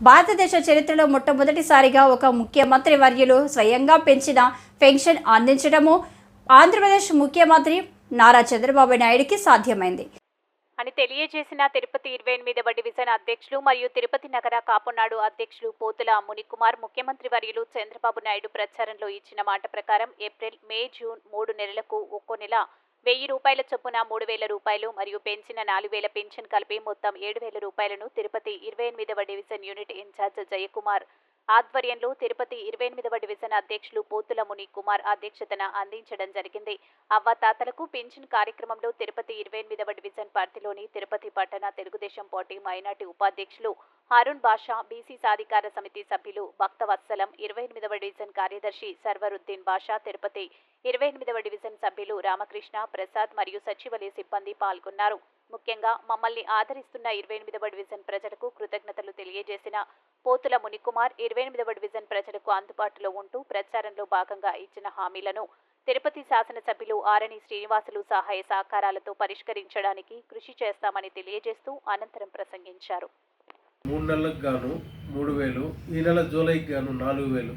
భారతదేశ చరిత్రలో మొట్టమొదటిసారిగా ఒక ముఖ్యమంత్రి వర్యులు స్వయంగా పెంచిన పెన్షన్ అందించడము ఆంధ్రప్రదేశ్ ముఖ్యమంత్రి నారా చంద్రబాబు నాయుడికి సాధ్యమైంది. అని తెలియజేసిన తిరుపతి ఇరవై ఎనిమిదవ డివిజన్ అధ్యక్షులు మరియు తిరుపతి నగర కాపునాడు అధ్యక్షులు పోతుల మునికుమార్ ముఖ్యమంత్రి వర్యులు చంద్రబాబు నాయుడు ప్రచారంలో ఇచ్చిన మాట ప్రకారం ఏప్రిల్ మే జూన్ మూడు నెలలకు ఒక్కో నెల వెయ్యి రూపాయల చొప్పున మూడు వేల రూపాయలు మరియు పెంచిన నాలుగు వేల పెన్షన్ కలిపి మొత్తం ఏడు వేల రూపాయలను తిరుపతి ఇరవై ఎనిమిదవ డివిజన్ యూనిట్ ఇన్ఛార్జ్ జయకుమార్ ఆధ్వర్యంలో తిరుపతి ఇరవై ఎనిమిదవ డివిజన్ అధ్యక్షులు పోతుల ముని కుమార్ అధ్యక్షతన అందించడం జరిగింది. అవ్వతాతలకు పింఛన్ కార్యక్రమంలో తిరుపతి ఇరవై ఎనిమిదవ డివిజన్ పరిధిలోని తిరుపతి పట్టణ తెలుగుదేశం పార్టీ మైనార్టీ ఉపాధ్యక్షులు అరుణ్ బాషా బీసీ సాధికార సమితి సభ్యులు భక్తవత్సలం ఇరవై ఎనిమిదవ డివిజన్ కార్యదర్శి సర్వరుద్దీన్ బాషా తిరుపతి ఇరవై ఎనిమిదవ డివిజన్ సభ్యులు రామకృష్ణ ప్రసాద్ మరియు సచివాలయ సిబ్బంది పాల్గొన్నారు. ముఖ్యంగా మమ్మల్ని ఆదరిస్తున్న ఇరవై ఎనిమిదవ డివిజన్ ప్రజలకు కృతజ్ఞతలు తెలియజేసిన పోతుల మునికుమార్ ఇరవై ఎనిమిదవ డివిజన్ ప్రజలకు అందుబాటులో ఉంటూ ప్రచారంలో భాగంగా ఇచ్చిన హామీలను తిరుపతి శాసనసభ్యులు ఆరణి శ్రీనివాసులు సహాయ సహకారాలతో పరిష్కరించడానికి కృషి చేస్తామని తెలియజేస్తూ అనంతరం ప్రసంగించారు. మూడు నెలలకు గాను మూడు వేలు ఈ నెల జూలైకి గాను నాలుగు వేలు.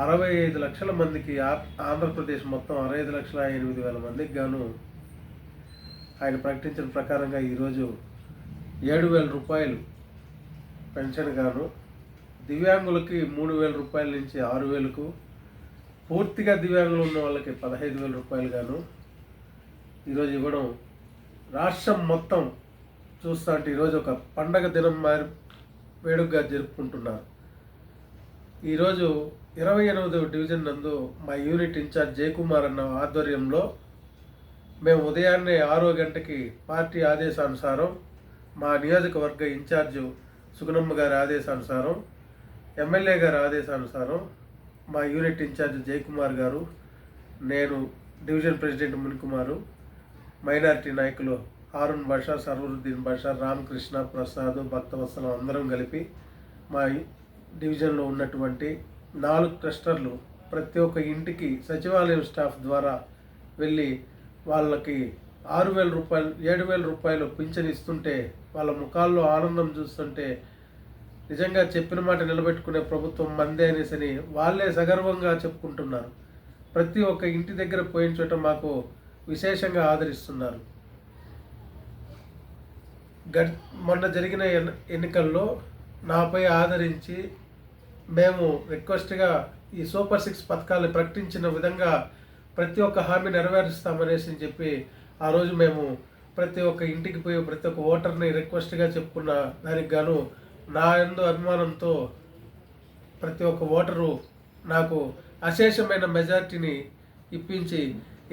అరవై ఐదు లక్షల మందికి ఆ- ఆంధ్రప్రదేశ్ మొత్తం అరవై ఐదు లక్షల ఎనిమిది వేల మందికి గాను ఆయన ప్రకటించిన ప్రకారంగా ఈరోజు ఏడు వేల రూపాయలు పెన్షన్ గాను దివ్యాంగులకి మూడు వేల రూపాయల నుంచి ఆరు వేలకు పూర్తిగా దివ్యాంగులు ఉన్న వాళ్ళకి పదహైదు వేల రూపాయలు గాను. ఈరోజు ఇవ్వడం రాష్ట్రం మొత్తం చూస్తా అంటే ఈరోజు ఒక పండగ దినం మారి వేడుకగా జరుపుకుంటున్నారు. ఈరోజు ఇరవై ఎనిమిదవ డివిజన్ నందు మా యూనిట్ ఇన్ఛార్జ్ జయకుమార్ అన్న ఆధ్వర్యంలో మేము ఉదయాన్నే ఆరో గంటకి పార్టీ ఆదేశానుసారం మా నియోజకవర్గ ఇన్ఛార్జు సుగుణమ్మ గారి ఆదేశానుసారం ఎమ్మెల్యే గారి ఆదేశానుసారం మా యూనిట్ ఇన్ఛార్జ్ జయకుమార్ గారు నేను డివిజన్ ప్రెసిడెంట్ మునికుమారు మైనారిటీ నాయకులు హారూన్ బాషా సర్వరుద్దీన్ బాషా రామకృష్ణ ప్రసాద్ భక్తవత్సలం అందరం కలిపి మా డివిజన్లో ఉన్నటువంటి నాలుగు క్లస్టర్లు ప్రతి ఒక్క ఇంటికి సచివాలయం స్టాఫ్ ద్వారా వెళ్ళి వాళ్ళకి ఆరు వేల రూపాయలు ఏడు వేల రూపాయలు పింఛన్ ఇస్తుంటే వాళ్ళ ముఖాల్లో ఆనందం చూస్తుంటే నిజంగా చెప్పిన మాట నిలబెట్టుకునే ప్రభుత్వం మందే అనేసని వాళ్ళే సగర్వంగా చెప్పుకుంటున్నారు. ప్రతి ఒక్క ఇంటి దగ్గర పోయిన మాకు విశేషంగా ఆదరిస్తున్నారు. గడి మొన్న జరిగిన ఎన్నికల్లో నాపై ఆదరించి మేము రిక్వెస్ట్గా ఈ సూపర్ సిక్స్ పథకాలు ప్రకటించిన విధంగా ప్రతి ఒక్క హామీ నెరవేరుస్తామనేసి చెప్పి ఆ రోజు మేము ప్రతి ఒక్క ఇంటికి పోయి ప్రతి ఒక్క ఓటర్ని రిక్వెస్ట్గా చెప్పుకున్న దానికి గాను నా ఎందు అభిమానంతో ప్రతి ఒక్క ఓటరు నాకు అశేషమైన మెజార్టీని ఇప్పించి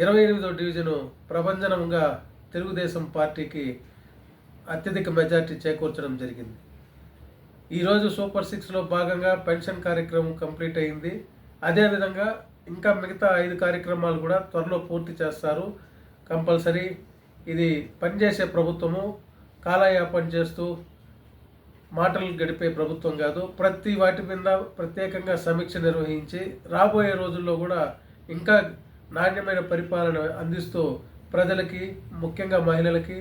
ఇరవై ఎనిమిదో డివిజను ప్రభంజనంగా తెలుగుదేశం పార్టీకి అత్యధిక మెజార్టీ చేకూర్చడం జరిగింది. ఈరోజు సూపర్ సిక్స్లో భాగంగా పెన్షన్ కార్యక్రమం కంప్లీట్ అయింది. అదేవిధంగా ఇంకా మిగతా ఐదు కార్యక్రమాలు కూడా త్వరలో పూర్తి చేస్తారు. కంపల్సరీ ఇది పనిచేసే ప్రభుత్వము కాలయాపన చేస్తూ మాటలు గడిపే ప్రభుత్వం కాదు. ప్రతి వాటి మీద ప్రత్యేకంగా సమీక్ష నిర్వహించి రాబోయే రోజుల్లో కూడా ఇంకా నాణ్యమైన పరిపాలన అందిస్తూ ప్రజలకి ముఖ్యంగా మహిళలకి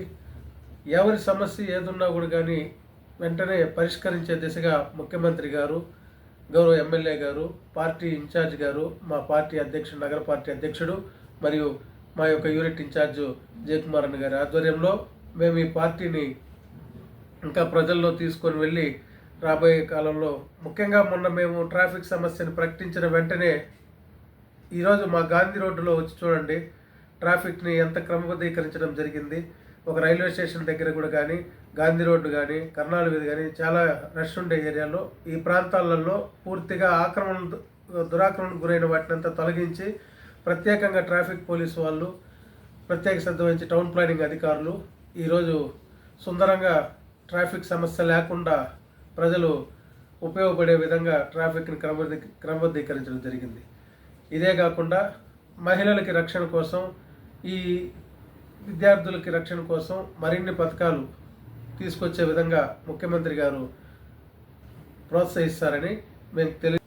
ఎవరి సమస్య ఏదున్నా కూడా కానీ వెంటనే పరిష్కరించే దిశగా ముఖ్యమంత్రి గారు గౌరవ ఎమ్మెల్యే గారు పార్టీ ఇన్ఛార్జ్ గారు మా పార్టీ అధ్యక్షుడు నగర పార్టీ అధ్యక్షుడు మరియు మా యొక్క యూనిట్ ఇన్ఛార్జ్ జయకుమార్ అన్న గారి ఆధ్వర్యంలో మేము ఈ పార్టీని ఇంకా ప్రజల్లో తీసుకొని వెళ్ళి రాబోయే కాలంలో ముఖ్యంగా మొన్న మేము ట్రాఫిక్ సమస్యను ప్రకటించిన వెంటనే ఈరోజు మా గాంధీ రోడ్డులో వచ్చి చూడండి ట్రాఫిక్ని ఎంత క్రమబద్ధీకరించడం జరిగింది. ఒక రైల్వే స్టేషన్ దగ్గర కూడా కానీ గాంధీ రోడ్డు కానీ కర్నాలు వీధి కానీ చాలా రష్ ఉండే ఏరియాలో ఈ ప్రాంతాలలో పూర్తిగా ఆక్రమణ దురాక్రమణకు గురైన వాటిని అంతా తొలగించి ప్రత్యేకంగా ట్రాఫిక్ పోలీసు వాళ్ళు ప్రత్యేక శ్రద్ధ వహించి టౌన్ ప్లానింగ్ అధికారులు ఈరోజు సుందరంగా ట్రాఫిక్ సమస్య లేకుండా ప్రజలు ఉపయోగపడే విధంగా ట్రాఫిక్ని క్రమబద్ధీ క్రమబద్ధీకరించడం జరిగింది. ఇదే కాకుండా మహిళలకి రక్షణ కోసం ఈ విద్యార్థులకి రక్షణ కోసం మరిన్ని పథకాలు తీసుకొచ్చే విధంగా ముఖ్యమంత్రి గారు ప్రోత్సహిస్తారని మేము తెలి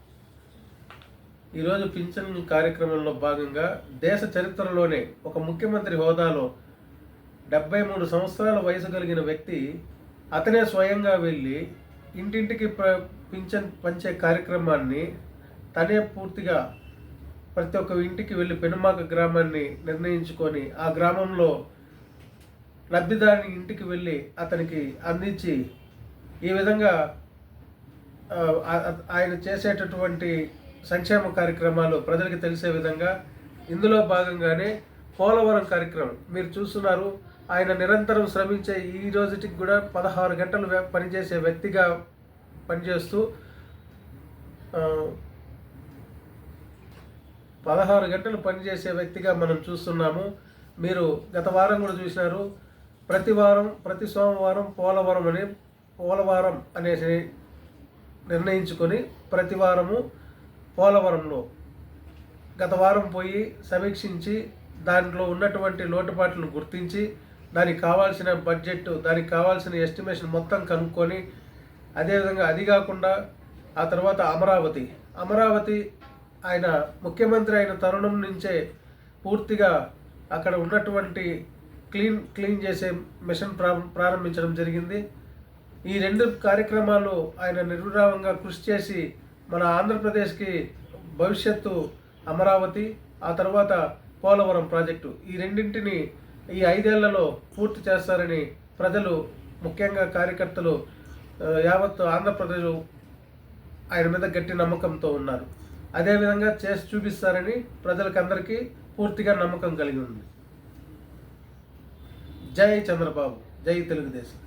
ఈరోజు పింఛన్ కార్యక్రమంలో భాగంగా దేశ చరిత్రలోనే ఒక ముఖ్యమంత్రి హోదాలో డెబ్బై మూడు సంవత్సరాల వయసు కలిగిన వ్యక్తి అతనే స్వయంగా వెళ్ళి ఇంటింటికి ప్ర పింఛన్ పంచే కార్యక్రమాన్ని తనే పూర్తిగా ప్రతి ఒక్క ఇంటికి వెళ్ళి పెనుమాక గ్రామాన్ని నిర్ణయించుకొని ఆ గ్రామంలో లబ్ధిదారుని ఇంటికి వెళ్ళి అతనికి అందించి ఈ విధంగా ఆయన చేసేటటువంటి సంక్షేమ కార్యక్రమాలు ప్రజలకు తెలిసే విధంగా ఇందులో భాగంగానే పోలవరం కార్యక్రమం మీరు చూస్తున్నారు. ఆయన నిరంతరం శ్రమించే ఈ రోజుటికి కూడా పదహారు గంటలు పనిచేసే వ్యక్తిగా పనిచేస్తూ పదహారు గంటలు పనిచేసే వ్యక్తిగా మనం చూస్తున్నాము. మీరు గత వారం కూడా చూసినారు. ప్రతి వారం ప్రతి సోమవారం పోలవరం అని పోలవరం అనేసి నిర్ణయించుకొని ప్రతి వారము పోలవరంలో గత వారం పోయి సమీక్షించి దాంట్లో ఉన్నటువంటి లోటుపాట్లను గుర్తించి దానికి కావాల్సిన బడ్జెట్ దానికి కావాల్సిన ఎస్టిమేషన్ మొత్తం కనుక్కొని అదేవిధంగా అది కాకుండా ఆ తర్వాత అమరావతి. అమరావతి ఆయన ముఖ్యమంత్రి అయిన తరుణం నుంచే పూర్తిగా అక్కడ ఉన్నటువంటి క్లీన్ క్లీన్ చేసే మిషన్ ప్రా ప్రారంభించడం జరిగింది. ఈ రెండు కార్యక్రమాలు ఆయన నిర్విరామంగా కృషి చేసి మన ఆంధ్రప్రదేశ్కి భవిష్యత్తు అమరావతి ఆ తర్వాత పోలవరం ప్రాజెక్టు. ఈ రెండింటిని ఈ ఐదేళ్ళలో పూర్తి చేస్తారని ప్రజలు ముఖ్యంగా కార్యకర్తలు యావత్ ఆంధ్రప్రదేశ్ ఆయన మీద గట్టి నమ్మకంతో ఉన్నారు. అదేవిధంగా చేసి చూపిస్తారని ప్రజలకందరికీ పూర్తిగా నమ్మకం కలిగి ఉంది. జై చంద్రబాబు. జై తెలుగుదేశం.